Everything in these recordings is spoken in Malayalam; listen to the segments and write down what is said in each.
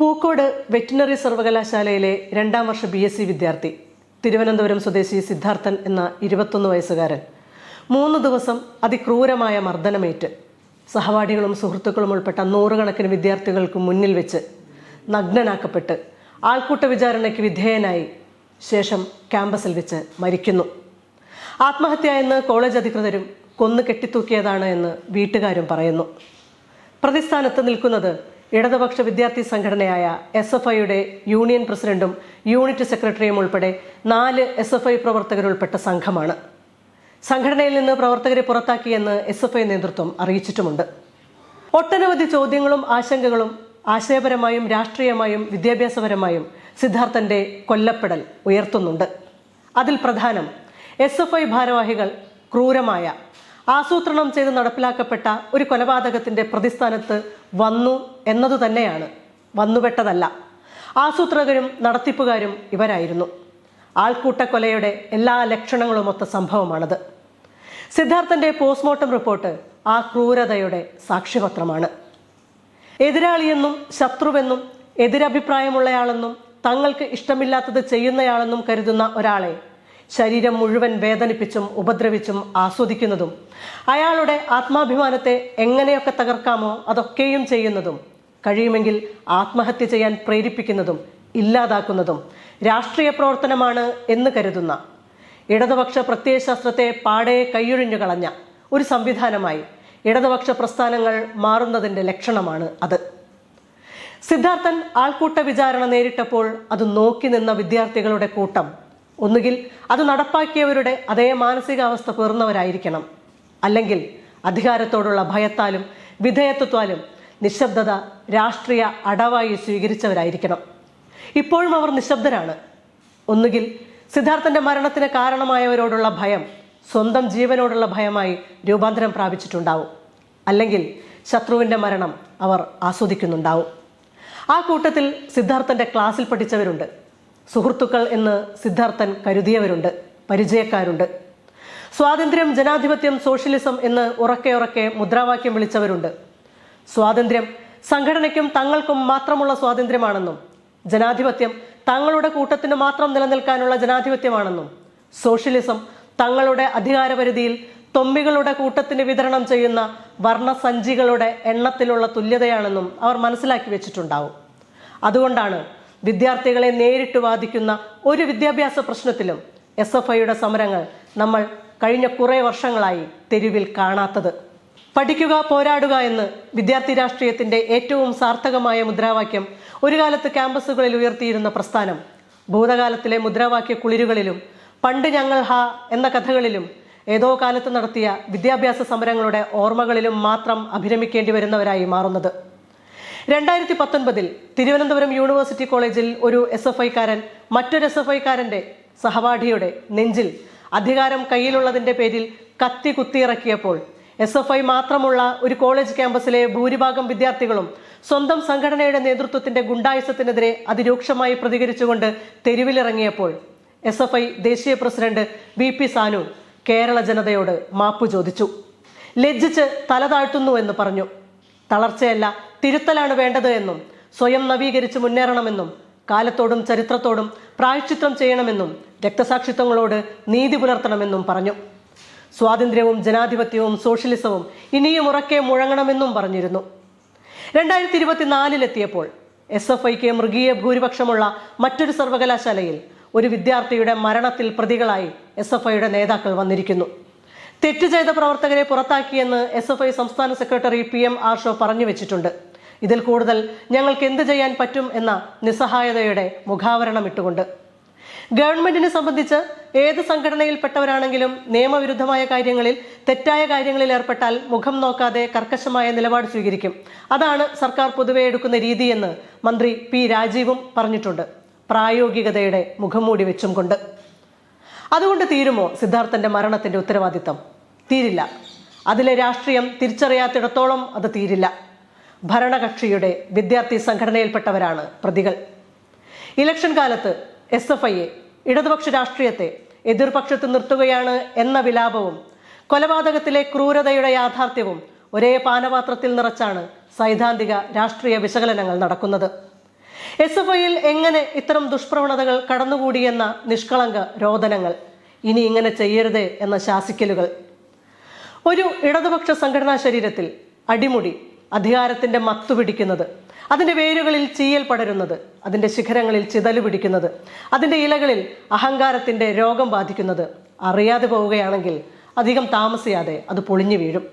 പൂക്കോട് വെറ്റിനറി സർവകലാശാലയിലെ രണ്ടാം വർഷ ബി എസ് സി വിദ്യാർത്ഥി തിരുവനന്തപുരം സ്വദേശി സിദ്ധാർത്ഥൻ എന്ന ഇരുപത്തൊന്ന് വയസ്സുകാരൻ. മൂന്ന് ദിവസം അതിക്രൂരമായ മർദ്ദനമേറ്റ്. സഹപാഠികളും സുഹൃത്തുക്കളും ഉൾപ്പെട്ട നൂറുകണക്കിന് വിദ്യാർത്ഥികൾക്ക് മുന്നിൽ വെച്ച് നഗ്നനാക്കപ്പെട്ട് ആൾക്കൂട്ട വിചാരണയ്ക്ക് വിധേയനായി ശേഷം ക്യാമ്പസിൽ വെച്ച് മരിക്കുന്നു. ആത്മഹത്യ എന്ന് കോളേജ് അധികൃതരും കൊന്നു കെട്ടിത്തൂക്കിയതാണ് എന്ന് വീട്ടുകാരും പറയുന്നു. പ്രതിസ്ഥാനത്ത് നിൽക്കുന്നത് ഇടതുപക്ഷ വിദ്യാർത്ഥി സംഘടനയായ എസ് എഫ് ഐയുടെ യൂണിയൻ പ്രസിഡന്റും യൂണിറ്റ് സെക്രട്ടറിയും ഉൾപ്പെടെ നാല് എസ് എഫ് ഐ പ്രവർത്തകരുൾപ്പെട്ട സംഘമാണ്. സംഘടനയിൽ നിന്ന് പ്രവർത്തകരെ പുറത്താക്കിയെന്ന് എസ് എഫ് ഐ നേതൃത്വം അറിയിച്ചിട്ടുമുണ്ട്. ഒട്ടനവധി ചോദ്യങ്ങളും ആശങ്കകളും ആശയപരമായും രാഷ്ട്രീയമായും വിദ്യാഭ്യാസപരമായും സിദ്ധാർത്ഥന്റെ കൊല്ലപ്പെടൽ ഉയർത്തുന്നുണ്ട്. അതിൽ പ്രധാനം എസ് എഫ് ഐ ഭാരവാഹികൾ ക്രൂരമായ ആസൂത്രണം ചെയ്ത് നടപ്പിലാക്കപ്പെട്ട ഒരു കൊലപാതകത്തിന്റെ പ്രതിസ്ഥാനത്ത് വന്നു എന്നതു തന്നെയാണ്. വന്നുപെട്ടതല്ല. ആസൂത്രകരും നടത്തിപ്പുകാരും ഇവരായിരുന്നു. ആൾക്കൂട്ട കൊലയുടെ എല്ലാ ലക്ഷണങ്ങളുമൊത്ത സംഭവമാണത്. സിദ്ധാർത്ഥന്റെ പോസ്റ്റ്മോർട്ടം റിപ്പോർട്ട് ആ ക്രൂരതയുടെ സാക്ഷ്യപത്രമാണ്. എതിരാളിയെന്നും ശത്രുവെന്നും എതിരഭിപ്രായമുള്ളയാളെന്നും തങ്ങൾക്ക് ഇഷ്ടമില്ലാത്തത് ചെയ്യുന്നയാളെന്നും കരുതുന്ന ഒരാളെ ശരീരം മുഴുവൻ വേദനിപ്പിച്ചും ഉപദ്രവിച്ചും ആസ്വദിക്കുന്നതും അയാളുടെ ആത്മാഭിമാനത്തെ എങ്ങനെയൊക്കെ തകർക്കാമോ അതൊക്കെയും ചെയ്യുന്നതും കഴിയുമെങ്കിൽ ആത്മഹത്യ ചെയ്യാൻ പ്രേരിപ്പിക്കുന്നതും ഇല്ലാതാക്കുന്നതും രാഷ്ട്രീയ പ്രവർത്തനമാണ് എന്ന് കരുതുന്ന ഇടതുപക്ഷ പ്രത്യയശാസ്ത്രത്തെ പാടെ കൈയൊഴിഞ്ഞു കളഞ്ഞ ഒരു സംവിധാനമായി ഇടതുപക്ഷ പ്രസ്ഥാനങ്ങൾ മാറുന്നതിന്റെ ലക്ഷണമാണ് അത്. സിദ്ധാർത്ഥൻ ആൾക്കൂട്ട വിചാരണ നേരിട്ടപ്പോൾ അത് നോക്കി നിന്ന വിദ്യാർത്ഥികളുടെ കൂട്ടം ഒന്നുകിൽ അത് നടപ്പാക്കിയവരുടെ അതേ മാനസികാവസ്ഥ പേർന്നവരായിരിക്കണം അല്ലെങ്കിൽ അധികാരത്തോടുള്ള ഭയത്താലും വിധേയത്വത്താലും നിശബ്ദത രാഷ്ട്രീയ അടവായി സ്വീകരിച്ചവരായിരിക്കണം. ഇപ്പോഴും അവർ നിശബ്ദരാണ്. ഒന്നുകിൽ സിദ്ധാർത്ഥന്റെ മരണത്തിന് കാരണമായവരോടുള്ള ഭയം സ്വന്തം ജീവനോടുള്ള ഭയമായി രൂപാന്തരം പ്രാപിച്ചിട്ടുണ്ടാവും. അല്ലെങ്കിൽ ശത്രുവിന്റെ മരണം അവർ ആസ്വദിക്കുന്നുണ്ടാവും. ആ കൂട്ടത്തിൽ സിദ്ധാർത്ഥന്റെ ക്ലാസ്സിൽ പഠിച്ചവരുണ്ട്. സുഹൃത്തുക്കൾ എന്ന് സിദ്ധാർത്ഥൻ കരുതിയവരുണ്ട് പരിചയക്കാരുണ്ട്. സ്വാതന്ത്ര്യം ജനാധിപത്യം സോഷ്യലിസം എന്ന് ഉറക്കെ ഉറക്കെ മുദ്രാവാക്യം വിളിച്ചവരുണ്ട്. സ്വാതന്ത്ര്യം സംഘടനയ്ക്കും തങ്ങൾക്കും മാത്രമുള്ള സ്വാതന്ത്ര്യമാണെന്നും ജനാധിപത്യം തങ്ങളുടെ കൂട്ടത്തിന് മാത്രം നിലനിൽക്കാനുള്ള ജനാധിപത്യമാണെന്നും സോഷ്യലിസം തങ്ങളുടെ അധികാരപരിധിയിൽ തൊമ്പികളുടെ കൂട്ടത്തിന് വിതരണം ചെയ്യുന്ന വർണസഞ്ചികളുടെ എണ്ണത്തിലുള്ള തുല്യതയാണെന്നും അവർ മനസ്സിലാക്കി വെച്ചിട്ടുണ്ടാവും. അതുകൊണ്ടാണ് വിദ്യാർത്ഥികളെ നേരിട്ട് ബാധിക്കുന്ന ഒരു വിദ്യാഭ്യാസ പ്രശ്നത്തിലും എസ് എഫ് ഐയുടെ സമരങ്ങൾ നമ്മൾ കഴിഞ്ഞ കുറേ വർഷങ്ങളായി തെരുവിൽ കാണാത്തത്. പഠിക്കുക പോരാടുക എന്ന് വിദ്യാർത്ഥി രാഷ്ട്രീയത്തിന്റെ ഏറ്റവും സാർത്ഥകമായ മുദ്രാവാക്യം ഒരു കാലത്ത് ക്യാമ്പസുകളിൽ ഉയർത്തിയിരുന്ന പ്രസ്ഥാനം. ഭൂതകാലത്തിലെ മുദ്രാവാക്യ കുളിരുകളിലും പണ്ട് ഞങ്ങൾ ഹാ എന്ന കഥകളിലും ഏതോ കാലത്ത് നടത്തിയ വിദ്യാഭ്യാസ സമരങ്ങളുടെ ഓർമ്മകളിലും മാത്രം അഭിരമിക്കേണ്ടി വരുന്നവരായി മാറുന്നത്. രണ്ടായിരത്തി പത്തൊൻപതിൽ തിരുവനന്തപുരം യൂണിവേഴ്സിറ്റി കോളേജിൽ ഒരു എസ് എഫ് ഐക്കാരൻ മറ്റൊരു എസ് എഫ് ഐക്കാരന്റെ സഹപാഠിയുടെ നെഞ്ചിൽ അധികാരം കയ്യിലുള്ളതിന്റെ പേരിൽ കത്തി കുത്തിയിറക്കിയപ്പോൾ എസ് എഫ് ഐ മാത്രമുള്ള ഒരു കോളേജ് ക്യാമ്പസിലെ ഭൂരിഭാഗം വിദ്യാർത്ഥികളും സ്വന്തം സംഘടനയുടെ നേതൃത്വത്തിന്റെ ഗുണ്ടായുസത്തിനെതിരെ അതിരൂക്ഷമായി പ്രതികരിച്ചുകൊണ്ട് തെരുവിലിറങ്ങിയപ്പോൾ എസ് എഫ് ഐ ദേശീയ president V P Sanu Kerala ജനതയോട് മാപ്പു ചോദിച്ചു. ലജ്ജിച്ച് തല താഴ്ത്തുന്നു എന്ന് പറഞ്ഞു. തളർച്ചയല്ല തിരുത്തലാണ് വേണ്ടത് എന്നും സ്വയം നവീകരിച്ച് മുന്നേറണമെന്നും കാലത്തോടും ചരിത്രത്തോടും പ്രായശ്ചിത്രം ചെയ്യണമെന്നും രക്തസാക്ഷിത്വങ്ങളോട് നീതി പുലർത്തണമെന്നും പറഞ്ഞു. സ്വാതന്ത്ര്യവും ജനാധിപത്യവും സോഷ്യലിസവും ഇനിയും ഉറക്കെ മുഴങ്ങണമെന്നും പറഞ്ഞിരുന്നു. രണ്ടായിരത്തി ഇരുപത്തിനാലിലെത്തിയപ്പോൾ എസ് എഫ് ഐക്ക് മൃഗീയ ഭൂരിപക്ഷമുള്ള മറ്റൊരു സർവകലാശാലയിൽ ഒരു വിദ്യാർത്ഥിയുടെ മരണത്തിൽ പ്രതികളായി എസ് എഫ് ഐയുടെ നേതാക്കൾ വന്നിരിക്കുന്നു. തെറ്റ് ചെയ്ത പ്രവർത്തകരെ പുറത്താക്കിയെന്ന് എസ് എഫ് ഐ സംസ്ഥാന സെക്രട്ടറി പി എം ആർഷോ പറഞ്ഞു വെച്ചിട്ടുണ്ട്. ഇതിൽ കൂടുതൽ ഞങ്ങൾക്ക് എന്ത് ചെയ്യാൻ പറ്റും എന്ന നിസ്സഹായതയുടെ മുഖാവരണം ഇട്ടുകൊണ്ട് ഗവൺമെന്റിനെ സംബന്ധിച്ച് ഏത് സംഘടനയിൽപ്പെട്ടവരാണെങ്കിലും നിയമവിരുദ്ധമായ കാര്യങ്ങളിൽ തെറ്റായ കാര്യങ്ങളിൽ ഏർപ്പെട്ടാൽ മുഖം നോക്കാതെ കർക്കശമായ നിലപാട് സ്വീകരിക്കും. അതാണ് സർക്കാർ പൊതുവെ എടുക്കുന്ന രീതിയെന്ന് മന്ത്രി പി രാജീവും പറഞ്ഞിട്ടുണ്ട്. പ്രായോഗികതയുടെ മുഖംമൂടി വെച്ചും കൊണ്ട്. അതുകൊണ്ട് തീരുമോ സിദ്ധാർത്ഥന്റെ മരണത്തിന്റെ ഉത്തരവാദിത്തം? തീരില്ല. അതിലെ രാഷ്ട്രീയം തിരിച്ചറിയാത്തിടത്തോളം അത് തീരില്ല. ഭരണകക്ഷിയുടെ വിദ്യാർത്ഥി സംഘടനയിൽപ്പെട്ടവരാണ് പ്രതികൾ. ഇലക്ഷൻ കാലത്ത് എസ് എഫ് ഐയെ ഇടതുപക്ഷ രാഷ്ട്രീയത്തെ എതിർപക്ഷത്ത് നിർത്തുകയാണ് എന്ന വിലാപവും കൊലപാതകത്തിലെ ക്രൂരതയുടെ യാഥാർത്ഥ്യവും ഒരേ പാനപാത്രത്തിൽ നിറച്ചാണ് സൈദ്ധാന്തിക രാഷ്ട്രീയ വിശകലനങ്ങൾ നടക്കുന്നത്. എസ് എഫ് ഐയിൽ എങ്ങനെ ഇത്തരം ദുഷ്പ്രവണതകൾ കടന്നുകൂടിയെന്ന നിഷ്കളങ്ക രോദനങ്ങൾ ഇനി ഇങ്ങനെ ചെയ്യരുത് എന്ന ശാസിക്കലുകൾ. ഒരു ഇടതുപക്ഷ സംഘടനാ ശരീരത്തിൽ അടിമുടി അധികാരത്തിന്റെ മത്തു പിടിക്കുന്നത് അതിന്റെ വേരുകളിൽ ചീയൽ പടരുന്നത് അതിന്റെ ശിഖരങ്ങളിൽ ചിതൽ പിടിക്കുന്നത് അതിന്റെ ഇലകളിൽ അഹങ്കാരത്തിന്റെ രോഗം ബാധിക്കുന്നത്. അറിയാതെ പോവുകയാണെങ്കിൽ അധികം താമസിയാതെ അത് പൊളിഞ്ഞു വീഴും.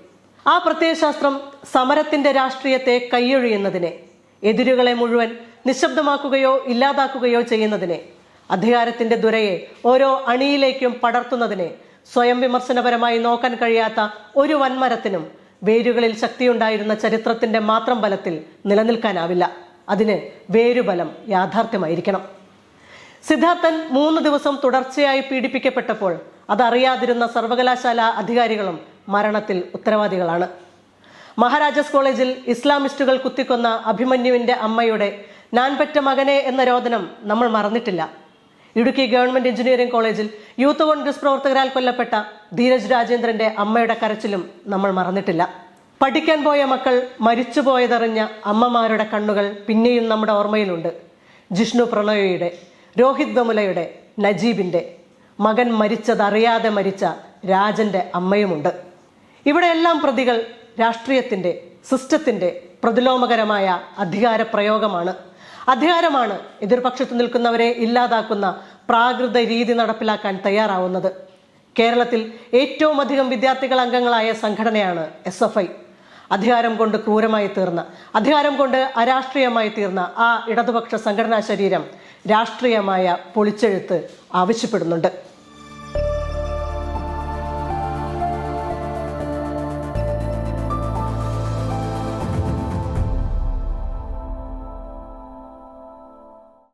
ആ പ്രത്യയശാസ്ത്രം സമരത്തിന്റെ രാഷ്ട്രീയത്തെ കൈയൊഴിയുന്നതിനെ എതിരുകളെ മുഴുവൻ നിശബ്ദമാക്കുകയോ ഇല്ലാതാക്കുകയോ ചെയ്യുന്നതിനെ അധികാരത്തിന്റെ ദുരയെ ഓരോ അണിയിലേക്കും പടർത്തുന്നതിനെ സ്വയം വിമർശനപരമായി നോക്കാൻ കഴിയാത്ത ഒരു വൻമരത്തിനും വേരുകളിൽ ശക്തിയുണ്ടായിരുന്ന ചരിത്രത്തിന്റെ മാത്രം ബലത്തിൽ നിലനിൽക്കാനാവില്ല. അതിന് വേരുബലം യാഥാർത്ഥ്യമായിരിക്കണം. സിദ്ധാർത്ഥൻ മൂന്ന് ദിവസം തുടർച്ചയായി പീഡിപ്പിക്കപ്പെട്ടപ്പോൾ അതറിയാതിരുന്ന സർവകലാശാല അധികാരികളും മരണത്തിൽ ഉത്തരവാദികളാണ്. മഹാരാജാസ് കോളേജിൽ ഇസ്ലാമിസ്റ്റുകൾ കുത്തിക്കൊന്ന അഭിമന്യുവിന്റെ അമ്മയുടെ ഞാൻ പെറ്റ മകനെ എന്ന രോദനം നമ്മൾ മറന്നിട്ടില്ല. ഇടുക്കി ഗവൺമെന്റ് എഞ്ചിനീയറിംഗ് കോളേജിൽ യൂത്ത് കോൺഗ്രസ് പ്രവർത്തകരാൽ കൊല്ലപ്പെട്ട ധീരജ് രാജേന്ദ്രന്റെ അമ്മയുടെ കരച്ചിലും നമ്മൾ മറന്നിട്ടില്ല. പഠിക്കാൻ പോയ മക്കൾ മരിച്ചുപോയതറിഞ്ഞ അമ്മമാരുടെ കണ്ണുകൾ പിന്നെയും നമ്മുടെ ഓർമ്മയിലുണ്ട്. ജിഷ്ണു പ്രണോയിയുടെ രോഹിത് ദമുലയുടെ നജീബിന്റെ. മകൻ മരിച്ചതറിയാതെ മരിച്ച രാജന്റെ അമ്മയുമുണ്ട്. ഇവിടെയെല്ലാം പ്രതികൾ രാഷ്ട്രീയത്തിന്റെ സിസ്റ്റത്തിന്റെ പ്രതിലോമകരമായ അധികാര പ്രയോഗമാണ് അധികാരമാണ് എതിർപക്ഷത്ത് നിൽക്കുന്നവരെ ഇല്ലാതാക്കുന്ന പ്രാകൃത രീതി നടപ്പിലാക്കാൻ തയ്യാറാവുന്നത്. കേരളത്തിൽ ഏറ്റവും അധികം വിദ്യാർത്ഥികൾ അംഗങ്ങളായ സംഘടനയാണ് എസ് എഫ് ഐ. അധികാരം കൊണ്ട് ക്രൂരമായി തീർന്ന അധികാരം കൊണ്ട് അരാഷ്ട്രീയമായി തീർന്ന ആ ഇടതുപക്ഷ സംഘടനാ ശരീരം രാഷ്ട്രീയമായ പൊളിച്ചെഴുത്ത് ആവശ്യപ്പെടുന്നുണ്ട്.